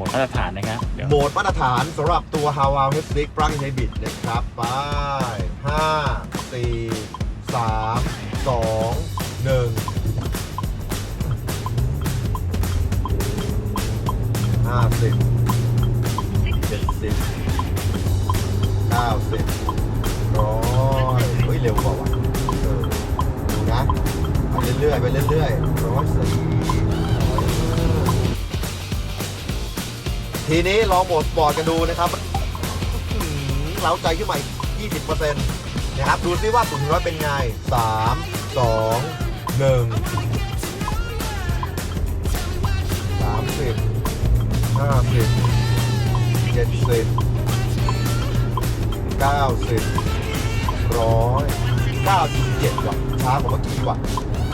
มดมาตรฐานนะครับเดี๋ยวโหมดมาตรฐานสำหรับตัว h a w a l h e s t i c Plug in Hybrid นะครับไป5 4 3 2 1ห้าสิบเจ็ดสิบเก้าสิบร้อยเฮ้ยเร็วกว่าว่ะเออดูนะไปเรื่อยๆไปเรื่อยๆร้อยสี่ ทีนี้ลองโหมดสปอร์ตกันดูนะครับเล้าใจขึ้นมาอีก20%นะครับ ดูซิว่าสุดร้อยเป็นไง 3 2 1 30ห้าสิบเจ็ดสิบเก้าสิบร้อยเก้าสิบเจ็ดว่ะช้ากว่าเมื่อกี้ว่ะ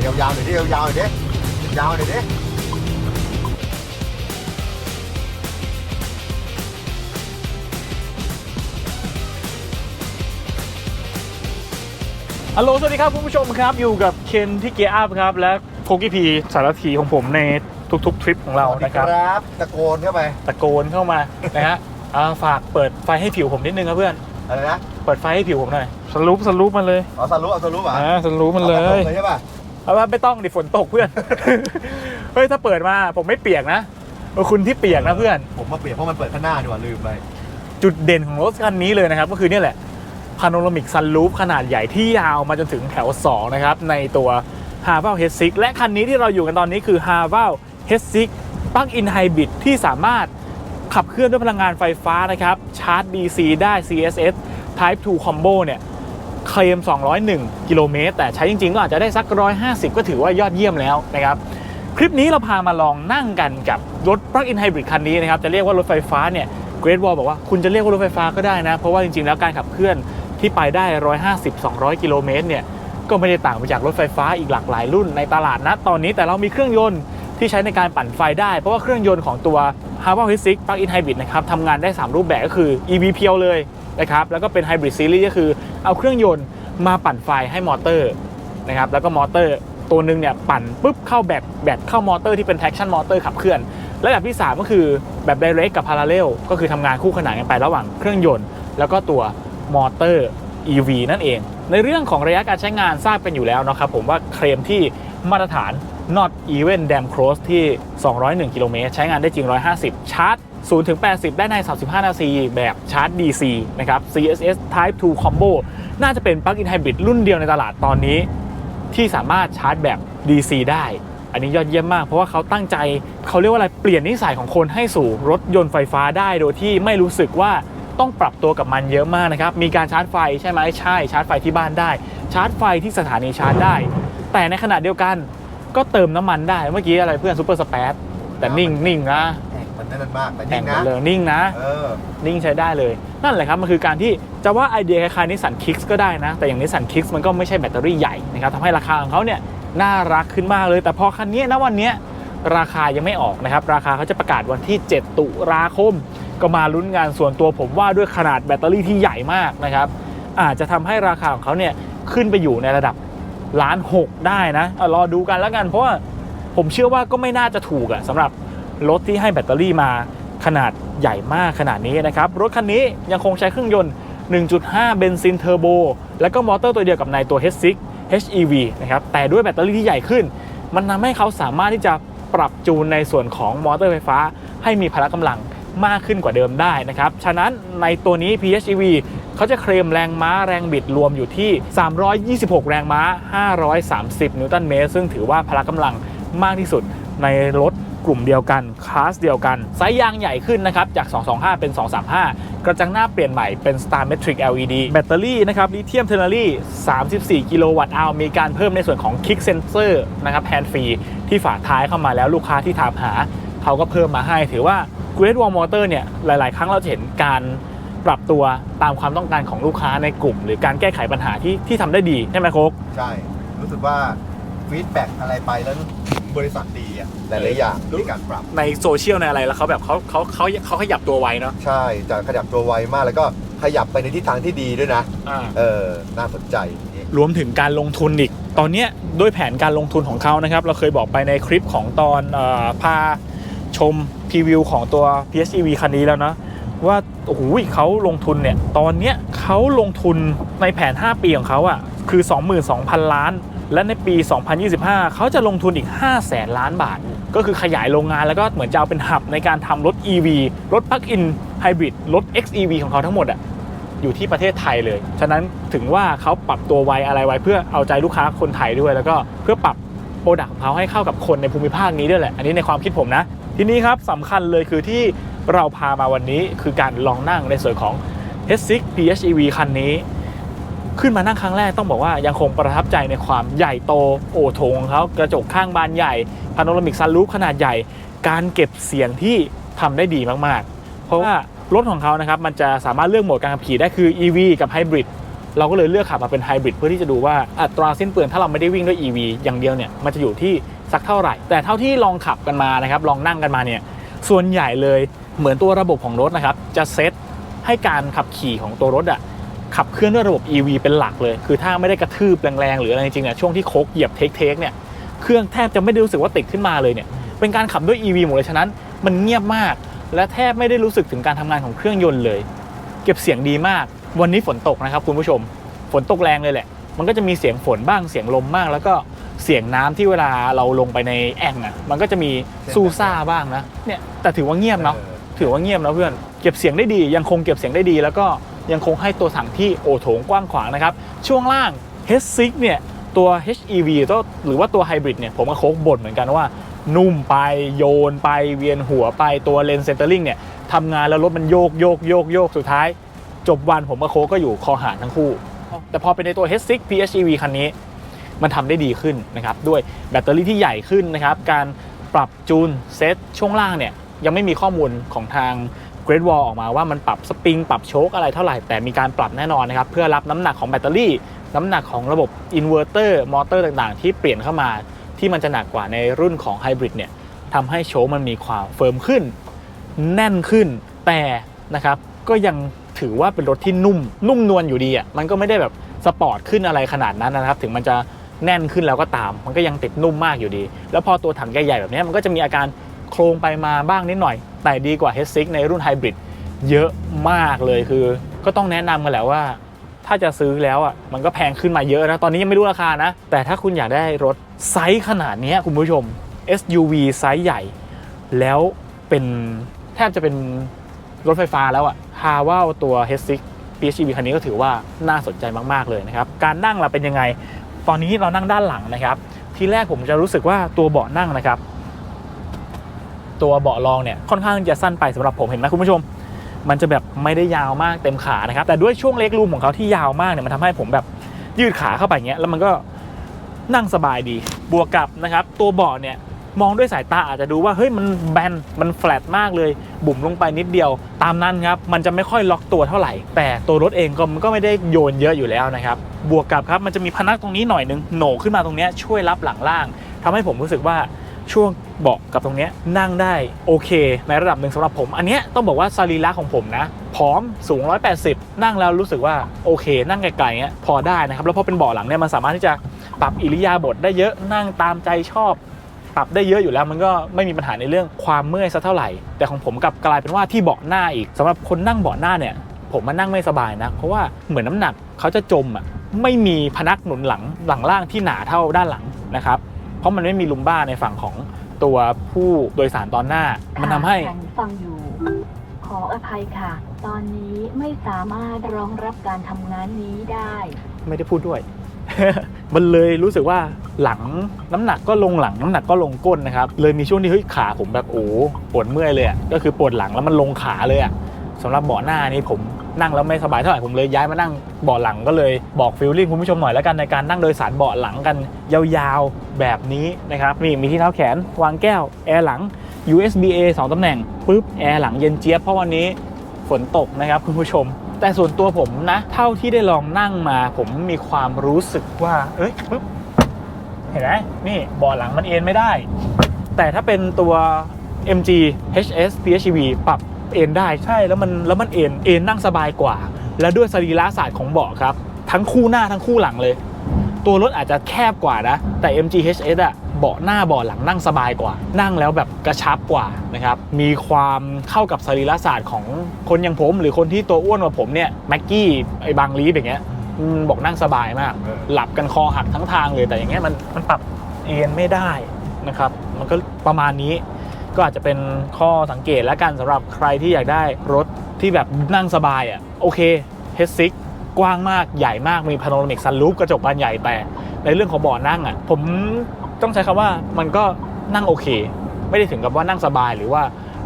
เดี๋ยวยาวๆหน่อยดิยาวๆหน่อยดิยาวๆหน่อยดิ ฮัลโหล สวัสดีครับคุณผู้ชมครับ อยู่กับเคนที่เกียร์อัพครับ และโคกี้พีสารถีของผมในทุกๆ ทริปของเรานะครับครับตะโกนเข้าไปตะโกนเข้ามานะฮะอ่าฝากเปิดไฟให้ผิวผมนิดนึงครับเพื่อน อะไรนะเปิดไฟให้ผิวผมหน่อยสรุปสรุปมาเลยเอาสรุปเอาสรุปอะอ่าสรุปมันเลยอาแบบตรงใช่ป่ะเอาว่าไม่ต้องดิฝนตกเพื่อน เฮ้ยถ้าเปิดมาผมไม่เปียกนะเออคุณที่เปียกนะเพื่อน ผมมาเปลี่ยนเพราะมันเปิดข้างหน้าดีกว่าลืมไป จุดเด่นของรถคันนี้เลยนะครับ ก็คือเนี่ยแหละ พาโนรามิกซันรูฟขนาดใหญ่ที่ยาวมาจนถึงแถว 2 นะครับ ในตัว h a v a l h e a d 6และคันนี้ที่เราอยู่กันตอนนี้คือ h a v a l h e a d 6 Plug-in Hybrid ที่สามารถขับเคลื่อนด้วยพลังงานไฟฟ้านะครับ ชาร์จ DC ได้ CSS Type 2 Combo เนี่ยเคลม 201 กิโลเมตร แต่ใช้จริง ๆ ก็อาจจะได้สัก 150 ก็ถือว่ายอดเยี่ยมแล้วนะครับ คลิปนี้เราพามาลองนั่งกันกับรถ Plug-in Hybrid คันนี้นะครับ จะเรียกว่ารถไฟฟ้าเนี่ย Great Wall บอกว่าคุณจะเรียกว่ารถไฟฟ้าก็ได้นะ เพราะว่าจริง ๆ แล้วการขับเคลื่อน ที่ไปได้ 150-200 กิโลเมตรเนี่ยก็ไม่ได้ต่างไปจากรถไฟฟ้าอีกหลากหลายรุ่นในตลาดนะตอนนี้แต่เรามีเครื่องยนต์ที่ใช้ในการปั่นไฟได้ เพราะว่าเครื่องยนต์ของตัว h a v a l h e a d 6 Plug-in Hybrid นะครับทำงานได้ 3 รูปแบบก็คือ EV เพียวเลยนะครับแล้วก็เป็น Hybrid Series ก็คือเอาเครื่องยนต์มาปั่นไฟให้มอเตอร์นะครับแล้วก็มอเตอร์ตัวหนึ่งเนี่ยปั่นปุ๊บเข้าแบตแบตเข้ามอเตอร์ที่เป็น traction motor ขับเคลื่อน และแบบที่ 3 ก็คือแบบ direct กับ parallel ก็คือทำงานคู่ขนานกันไประหว่างเครื่องยนต์ แล้วก็ตัว มอเตอร์ EV นั่นเอง ในเรื่องของระยะการใช้งานทราบกันอยู่แล้วนะครับผมว่าเคลมที่มาตรฐาน not even damn close ที่ 201 กิโลเมตร ใช้งานได้จริง 150 ชาร์จ 0 ถึง 80 ได้ใน 35 นาที แบบชาร์จ DC นะครับ CSS Type 2 Combo น่าจะเป็น Plug-in Hybrid รุ่นเดียวในตลาดตอนนี้ ที่สามารถชาร์จแบบ DC ได้ อันนี้ยอดเยี่ยมมาก เพราะว่าเขาตั้งใจ เขาเรียกว่าอะไร เปลี่ยนนิสัยของคนให้สู่รถยนต์ไฟฟ้าได้ โดยที่ไม่รู้สึกว่า ต้องปรับตัวกับมันเยอะมากนะครับ มีการชาร์จไฟใช่ไหมใช่ชาร์จไฟที่บ้านได้ ชาร์จไฟที่สถานีชาร์จได้ แต่ในขณะเดียวกันก็เติมน้ำมันได้เมื่อกี้อะไรเพื่อนซูเปอร์สเปซแต่นิ่งนิ่งนะแข่งมันนั่นมากแต่แต่นิ่งงกันะนเลยนิ่งนะเออนิ่งใช้ได้เลย นั่นแหละครับมันคือการที่จะว่าไอเดียคล้ายๆนิสสันคิกส์ก็ได้นะ แต่อย่างนิสสันคิกส์มันก็ไม่ใช่แบตเตอรี่ใหญ่นะครับทำให้ราคาของเขาเนี่ยน่ารักขึ้นมากเลย แต่พอคันนี้นะวันเนี้ยราคายังไม่ออกนะครับ ราคาเขาจะประกาศวันที่ 7 ตุลาคม ก็มาลุ้นงานส่วนตัวผมว่าด้วยขนาดแบตเตอรี่ที่ใหญ่มากนะครับ อาจจะทำให้ราคาของเขาเนี่ยขึ้นไปอยู่ในระดับล้านหกได้นะเอารอดูกันแล้วกันเพราะว่าผมเชื่อว่าก็ไม่น่าจะถูกอะสำหรับรถที่ให้แบตเตอรี่มาขนาดใหญ่มากขนาดนี้นะครับ รถคันนี้ยังคงใช้เครื่องยนต์ 1.5 เบนซินเทอร์โบ แล้วก็มอเตอร์ตัวเดียวกับในตัว H6 HEV นะครับ แต่ด้วยแบตเตอรี่ที่ใหญ่ขึ้น มันทำให้เขาสามารถที่จะปรับจูนในส่วนของมอเตอร์ไฟฟ้า ให้มีพละกำลัง มากขึ้นกว่าเดิมได้นะครับ ฉะนั้นในตัวนี้ PHEV เขาจะเคลมแรงม้าแรงบิดรวมอยู่ที่ 326 แรงม้า 530 นิวตันเมตร ซึ่งถือว่าพละกำลังมากที่สุดในรถกลุ่มเดียวกัน คลาสเดียวกัน ไซส์ยางใหญ่ขึ้นนะครับ จาก 225 เป็น 235 กระจังหน้าเปลี่ยนใหม่เป็น Star Metric LED แบตเตอรี่นะครับลิเธียมเทอร์นารี่ 34 กิโลวัตต์อาวมีการเพิ่มในส่วนของ Kick Sensor นะครับแฮนด์ฟรีที่ฝาท้ายเข้ามาแล้วลูกค้าที่ถามหา เขาก็เพิ่มมาให้ ถือว่า Great Wall Motor เนี่ยหลาย ๆ ครั้งเราจะเห็นการปรับตัวตามความต้องการของลูกค้าในกลุ่ม หรือการแก้ไขปัญหาที่ที่ทำได้ดีใช่ไหมโคกใช่ รู้สึกว่าฟีดแบ็กอะไรไปแล้วบริษัทดีอะหลายๆอย่างในการปรับในโซเชียลในอะไรแล้วเขาแบบเขาเขาเขาเขาขยับตัวไวเนาะใช่จะขยับตัวไวมากแล้วก็ขยับไปในทิศทางที่ดีด้วยนะอ่าเออน่าสนใจรวมถึงการลงทุนอีก ตอนเนี้ยด้วยแผนการลงทุนของเขานะครับ เราเคยบอกไปในคลิปของตอนเออพา ชมพรีวิวของตัว PHEV คันนี้แล้วนะ ว่าโอ้โหเขาลงทุนเนี่ย ตอนเนี้ยเขาลงทุนในแผน 5 ปีของเขาอะ่ะคือ 22,000 ล้าน และในปี 2025 เขาจะลงทุนอีก5แสนล้านบาท ก็คือขยายโรงงานแล้วก็เหมือนจะเอาเป็นหับในการทำรถ EV รถ Plug-in Hybrid รถ XEV ของเขาทั้งหมดอะ่ะอยู่ที่ประเทศไทยเลย ฉะนั้นถึงว่าเขาปรับตัวไวอะไรไวเพื่อเอาใจลูกค้าคนไทยด้วย แล้วก็เพื่อปรับโปรดักต์ของเขาให้เข้ากับคนในภูมิภาคนี้ด้วยแหละ อันนี้ในความคิดผมนะ ทีนี้ครับสำคัญเลยคือที่เราพามาวันนี้คือการลองนั่งในส่วนของ H6 PHEV คันนี้ ขึ้นมานั่งครั้งแรกต้องบอกว่ายังคงประทับใจในความใหญ่โตโอโถงของเขากระจกข้างบานใหญ่พาโนรามิกซันรูฟขนาดใหญ่ การเก็บเสียงที่ทำได้ดีมากๆ เพราะว่ารถของเขานะครับมันจะสามารถเลือกโหมดการขับขี่ได้คือ EV กับไฮบริด เราก็เลยเลือกขับมาเป็นไฮบริดเพื่อที่จะดูว่าอัตราสิ้นเปลืองถ้าเราไม่ได้วิ่งด้วย EV อย่างเดียวเนี่ยมันจะอยู่ที่สักเท่าไหร่ แต่เท่าที่ลองขับกันมานะครับลองนั่งกันมาเนี่ยส่วนใหญ่เลยเหมือนตัวระบบของรถนะครับจะเซตให้การขับขี่ของตัวรถอะขับเคลื่อนด้วยระบบ EV เป็นหลักเลย คือถ้าไม่ได้กระทืบแรงๆหรืออะไรจริงๆเนี่ยช่วงที่โคกเหยียบเทคเทคเนี่ยเครื่องแทบจะไม่ได้รู้สึกว่าติดขึ้นมาเลยเนี่ยเป็นการขับด้วย EV หมดเลยฉะนั้น มันเงียบมาก และแทบไม่ได้รู้สึกถึงการทำงานของเครื่องยนต์เลย เก็บเสียงดีมาก วันนี้ฝนตกนะครับคุณผู้ชม ฝนตกแรงเลยแหละ มันก็จะมีเสียงฝนบ้างเสียงลมบ้าง แล้วก็เสียงน้ำที่เวลาเราลงไปในแอ่งอะ มันก็จะมีซูซ่าบ้างนะ เนี่ยแต่ถือว่าเงียบเนาะ ถือว่าเงียบนะเพื่อน เก็บเสียงได้ดี ยังคงเก็บเสียงได้ดี แล้วก็ยังคงให้ตัวถังที่โอโถงกว้างขวางนะครับ ช่วงล่าง H6 เนี่ยตัว HEV ตัวหรือว่าตัวไฮบริดเนี่ยผมกับโค้กบ่นเหมือนกันว่า นุ่มไปโยนไปเวียนหัวไปตัวเลนเซนเตอร์ลิงเนี่ยทำงานแล้วรถมันโยกโยกโยกโยกสุดท้าย จบวันผมกับโค้กก็อยู่คอหารทั้งคู่ แต่พอเป็นในตัว H6 PHEV คันนี้ มันทำได้ดีขึ้นนะครับ ด้วยแบตเตอรี่ที่ใหญ่ขึ้นนะครับ การปรับจูนเซตช่วงล่างเนี่ย ยังไม่มีข้อมูลของทาง Great Wall ออกมาว่ามันปรับสปริง ปรับโชคอะไรเท่าไหร่ แต่มีการปรับแน่นอนนะครับ เพื่อรับน้ำหนักของแบตเตอรี่ น้ำหนักของระบบอินเวอร์เตอร์มอเตอร์ต่างๆ ที่เปลี่ยนเข้ามาที่มันจะหนักกว่าในรุ่นของไฮบริดเนี่ยทำให้โชคมันมีความเฟิร์มขึ้น แน่นขึ้นแต่นะครับก็ยัง ถือว่าเป็นรถที่นุ่ม นุ่มนวลอยู่ดีอะมันก็ไม่ได้แบบสปอร์ตขึ้นอะไรขนาดนั้นนะครับ ถึงมันจะแน่นขึ้นแล้วก็ตาม มันก็ยังติดนุ่มมากอยู่ดี แล้วพอตัวถังใหญ่ๆแบบนี้มันก็จะมีอาการโครงไปมาบ้างนิดหน่อย แต่ดีกว่า H6 ในรุ่นไฮบริดเยอะมากเลยคือ ก็ต้องแนะนำกันแหละว่า ถ้าจะซื้อแล้วอะมันก็แพงขึ้นมาเยอะนะ ตอนนี้ยังไม่รู้ราคานะ แต่ถ้าคุณอยากได้รถไซส์ขนาดนี้คุณผู้ชม SUV ไซส์ใหญ่ แล้วเป็นแทบจะเป็น รถไฟฟ้าแล้วอะฮาว่าตัว H6 PHEV คันนี้ก็ถือว่าน่าสนใจมาก ๆ เลยนะครับ การนั่งเราเป็นยังไง ตอนนี้เรานั่งด้านหลังนะครับ ทีแรกผมจะรู้สึกว่าตัวเบาะนั่งนะครับ ตัวเบาะรองเนี่ยค่อนข้างจะสั้นไปสำหรับผมเห็นไหมคุณผู้ชม มันจะแบบไม่ได้ยาวมากเต็มขานะครับ แต่ด้วยช่วงเล็กรูมของเขาที่ยาวมากเนี่ยมันทำให้ผมแบบยืดขาเข้าไปเงี้ยแล้วมันก็นั่งสบายดีบวกกับนะครับ ตัวเบาะเนี่ย มองด้วยสายตาอาจจะดูว่าเฮ้ยมันแบนมันแฟลตมากเลย บุ๋มลงไปนิดเดียว ตามนั้นครับมันจะไม่ค่อยล็อกตัวเท่าไหร่ แต่ตัวรถเองก็มันก็ไม่ได้โยนเยอะอยู่แล้วนะครับบวกกับครับมันจะมีพนักตรงนี้หน่อยนึงโหนขึ้นมาตรงนี้ช่วยรับหลังล่างทำให้ผมรู้สึกว่าช่วงเบาะกับตรงนี้นั่งได้โอเค ในระดับหนึ่งสำหรับผม อันนี้ต้องบอกว่าสรีระของผมนะผอมสูง 180 นั่งแล้วรู้สึกว่าโอเค นั่งไกลๆเงี้ยพอได้นะครับแล้วพอเป็นเบาะหลังเนี่ยมันสามารถที่จะปรับอิริยาบถได้เยอะนั่งตามใจชอบ ปรับได้เยอะอยู่แล้วมันก็ไม่มีปัญหาในเรื่องความเมื่อยสักเท่าไหร่ แต่ของผมกลับกลายเป็นว่าที่เบาะหน้าอีกสำหรับคนนั่งเบาะหน้าเนี่ย ผมมานั่งไม่สบายนะ เพราะว่าเหมือนน้ำหนักเขาจะจมอะไม่มีพนักหนุนหลังหลังล่างที่หนาเท่าด้านหลังนะครับเพราะมันไม่มีลุมบ้าในฝั่งของตัวผู้โดยสารตอนหน้า มันทำให้ฉันฟังอยู่ ขออภัยค่ะ ตอนนี้ไม่สามารถรองรับการทำงานนี้ได้ ไม่ได้พูดด้วย มันเลยรู้สึกว่าหลังน้ำหนักก็ลงหลังน้ำหนักก็ลงก้นนะครับ เลยมีช่วงที่เฮ้ยขาผมแบบโอ้ปวดเมื่อยเลยอะก็คือปวดหลังแล้วมันลงขาเลยอะสำหรับเบาะหน้านี่ผมนั่งแล้วไม่สบายเท่าไหร่ผมเลยย้ายมานั่งเบาะหลังก็เลยบอกฟิลลิ่งคุณผู้ชมหน่อยแล้วกันในการนั่งโดยสารเบาะหลังกันยาวๆแบบนี้นะครับมีมีที่เท้าแขนวางแก้วแอร์หลัง USB A 2ตำแหน่งปุ๊บแอร์หลังเย็นเจี๊ยบเพราะวันนี้ฝนตกนะครับคุณผู้ชม แต่ส่วนตัวผมนะ เท่าที่ได้ลองนั่งมาผมมีความรู้สึกว่า เอ้ยปึ๊บเห็นไหมนี่เบาะหลังมันเอ็นไม่ได้ แต่ถ้าเป็นตัว MG HS PHEV ปรับเอ็นได้ใช่แล้วมันแล้วมันเอ็นเอ็นนั่งสบายกว่า และด้วยสรีระศาสตร์ของเบาะครับ ทั้งคู่หน้าทั้งคู่หลังเลย ตัวรถอาจจะแคบกว่านะ แต่ MG HS อะเบาะหน้าเบาะหลังนั่งสบายกว่า นั่งแล้วแบบกระชับกว่านะครับ มีความเข้ากับสรีระศาสตร์ของคนอย่างผม หรือคนที่ตัวอ้วนกว่าผมเนี่ยแม็กกี้ไอ้บางลีฟอย่างเงี้ยอืมบอกนั่งสบายมากเออหลับกันคอหักทั้งทางเลยแต่อย่างเงี้ยมันมันปรับเอ็นไม่ได้นะครับ มันก็ประมาณนี้ ก็อาจจะเป็นข้อสังเกตแล้วกันสำหรับใครที่อยากได้รถที่แบบนั่งสบายอะโอเค H6 กว้างมากใหญ่มากมีพาโนรามิกซันรูฟกระจกบานใหญ่แต่ในเรื่องของเบาะนั่งอะผมต้องใช้คำว่ามันก็นั่งโอเค ไม่ได้ถึงกับว่านั่งสบายหรือว่า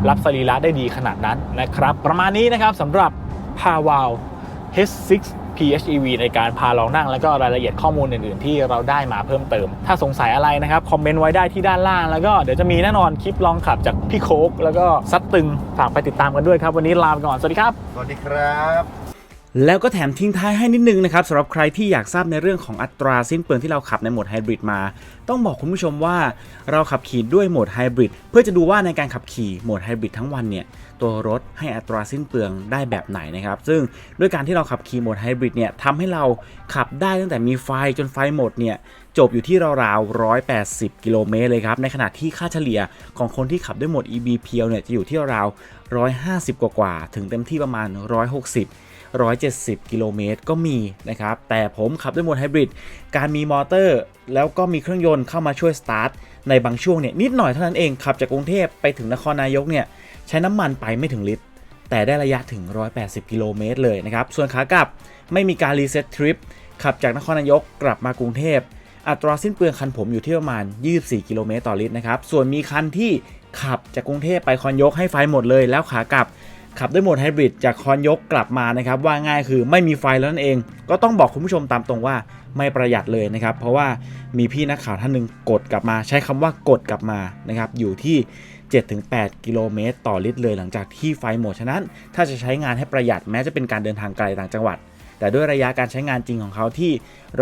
รับสรีระได้ดีขนาดนั้นนะครับ ประมาณนี้นะครับสำหรับ p a w o w H6 PHEV ในการพาลองนั่งแล้วก็รายละเอียดข้อมูลอื่นๆ ที่เราได้มาเพิ่มเติม ถ้าสงสัยอะไรนะครับ คอมเมนต์ไว้ได้ที่ด้านล่าง แล้วก็เดี๋ยวจะมีแน่นอนคลิปลองขับจากพี่โคกแล้วก็ซัดตึงฝากไปติดตามกันด้วยครับ วันนี้ลาไปก่อน สวัสดีครับ สวัสดีครับ แล้วก็แถมทิ้งท้ายให้นิดนึงนะครับสำหรับใครที่อยากทราบในเรื่องของอัตราสิ้นเปลืองที่เราขับในโหมดไฮบริดมา ต้องบอกคุณผู้ชมว่าเราขับขี่ด้วยโหมดไฮบริดเพื่อจะดูว่าในการขับขี่โหมดไฮบริดทั้งวันเนี่ยตัวรถให้อัตราสิ้นเปลืองได้แบบไหนนะครับ ซึ่งด้วยการที่เราขับขี่โหมดไฮบริดเนี่ยทำให้เราขับได้ตั้งแต่มีไฟจนไฟหมดเนี่ยจบอยู่ที่ราวๆ 180 กิโลเมตรเลยครับ ในขณะที่ค่าเฉลี่ยของคนที่ขับด้วยโหมด EB เพียวเนี่ยจะอยู่ที่ราว150 กว่าๆถึงเต็มที่ประมาณ 160 170 กิโลเมตรก็มีนะครับ แต่ผมขับด้วยโหมดไฮบริด การมีมอเตอร์ แล้วก็มีเครื่องยนต์เข้ามาช่วยสตาร์ทในบางช่วงเนี่ยนิดหน่อยเท่านั้นเองขับจากกรุงเทพไปถึงนครนายกเนี่ยใช้น้ำมันไปไม่ถึงลิตร แต่ได้ระยะถึง 180 กิโลเมตรเลยนะครับ ส่วนขากลับไม่มีการรีเซ็ตทริปขับจากนครนายกกลับมากรุงเทพอัตราสิ้นเปลืองคันผมอยู่ที่ประมาณ 24 กิโลเมตรต่อลิตรนะครับ ส่วนมีคันที่ขับจากกรุงเทพไปคอนยกให้ไฟหมดเลยแล้วขากลับ ขับด้วยโหมดไฮบริดจากคอนยกกลับมานะครับ ว่าง่ายคือไม่มีไฟแล้วนั่นเอง ก็ต้องบอกคุณผู้ชมตามตรงว่าไม่ประหยัดเลยนะครับ เพราะว่ามีพี่นักข่าวท่านหนึ่งกดกลับมา ใช้คำว่ากดกลับมานะครับ อยู่ที่ 7-8 กิโลเมตร ต่อลิตรเลยหลังจากที่ไฟหมดฉะนั้น ถ้าจะใช้งานให้ประหยัดแม้จะเป็นการเดินทางไกลต่างจังหวัด แต่ด้วยระยะการใช้งานจริงของเขาที่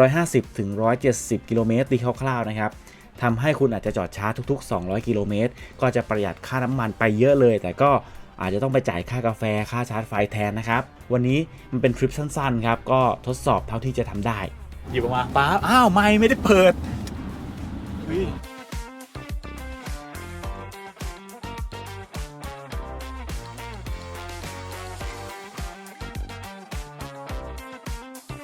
150ถึง170 กิโลเมตรตีคร่าวๆนะครับทำให้คุณอาจจะจอดชาร์จทุก ๆ 200 กิโลเมตรก็จะประหยัดค่าน้ำมันไปเยอะเลย แต่ก็ อาจจะต้องไปจ่ายค่ากาแฟค่าชาร์จไฟแทนนะครับวันนี้มันเป็นทริปสั้นๆครับก็ทดสอบเท่าที่จะทำได้หยิบออกมาป้าอ้าวไม่ไม่ได้เปิดเฮ้ย